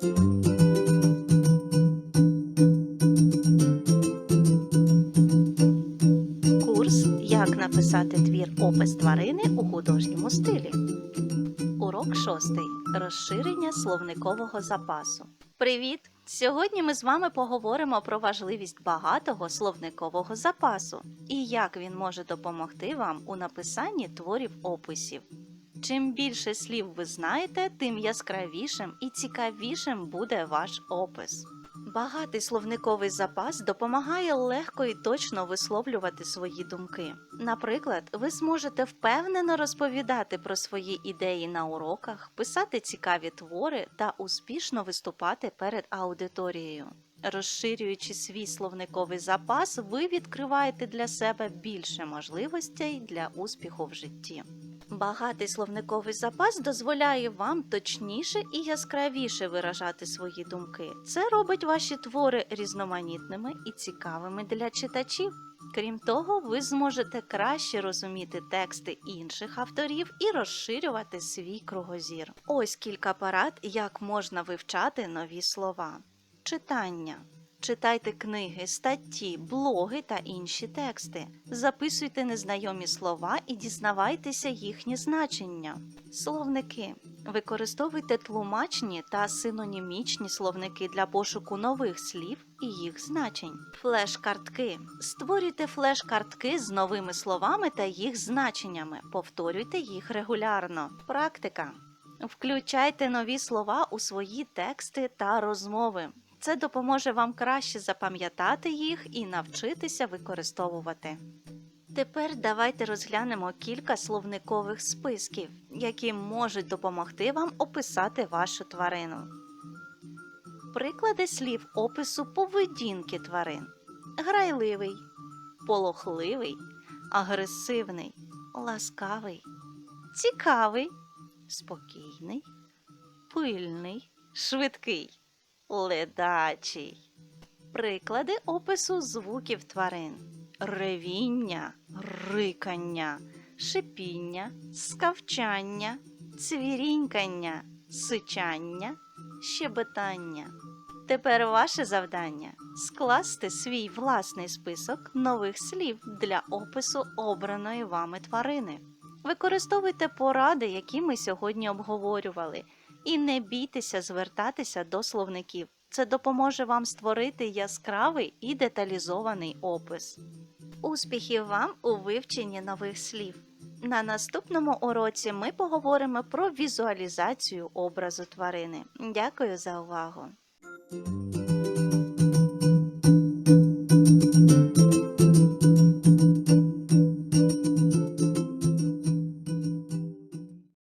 Курс Як написати твір опис тварини у художньому стилі. Урок шостий. Розширення словникового запасу. Привіт! Сьогодні ми з вами поговоримо про важливість багатого словникового запасу і як він може допомогти вам у написанні творів описів. Чим більше слів ви знаєте, тим яскравішим і цікавішим буде ваш опис. Багатий словниковий запас допомагає легко і точно висловлювати свої думки. Наприклад, ви зможете впевнено розповідати про свої ідеї на уроках, писати цікаві твори та успішно виступати перед аудиторією. Розширюючи свій словниковий запас, ви відкриваєте для себе більше можливостей для успіху в житті. Багатий словниковий запас дозволяє вам точніше і яскравіше виражати свої думки. Це робить ваші твори різноманітними і цікавими для читачів. Крім того, ви зможете краще розуміти тексти інших авторів і розширювати свій кругозір. Ось кілька порад, як можна вивчати нові слова. Читання. Читайте книги, статті, блоги та інші тексти. Записуйте незнайомі слова і дізнавайтеся їхні значення. Словники. Використовуйте тлумачні та синонімічні словники для пошуку нових слів і їх значень. Флеш-картки. Створюйте флеш-картки з новими словами та їх значеннями. Повторюйте їх регулярно. Практика. Включайте нові слова у свої тексти та розмови. Це допоможе вам краще запам'ятати їх і навчитися використовувати. Тепер давайте розглянемо кілька словникових списків, які можуть допомогти вам описати вашу тварину. Приклади слів опису поведінки тварин: грайливий, полохливий, агресивний, ласкавий, цікавий, спокійний, пильний, швидкий, ледачий. Приклади опису звуків тварин: ревіння, рикання, шипіння, скавчання, цвірінькання, сичання, щебетання. Тепер ваше завдання скласти свій власний список нових слів для опису обраної вами тварини. Використовуйте поради, які ми сьогодні обговорювали, і не бійтеся звертатися до словників. Це допоможе вам створити яскравий і деталізований опис. Успіхів вам у вивченні нових слів! На наступному уроці ми поговоримо про візуалізацію образу тварини. Дякую за увагу!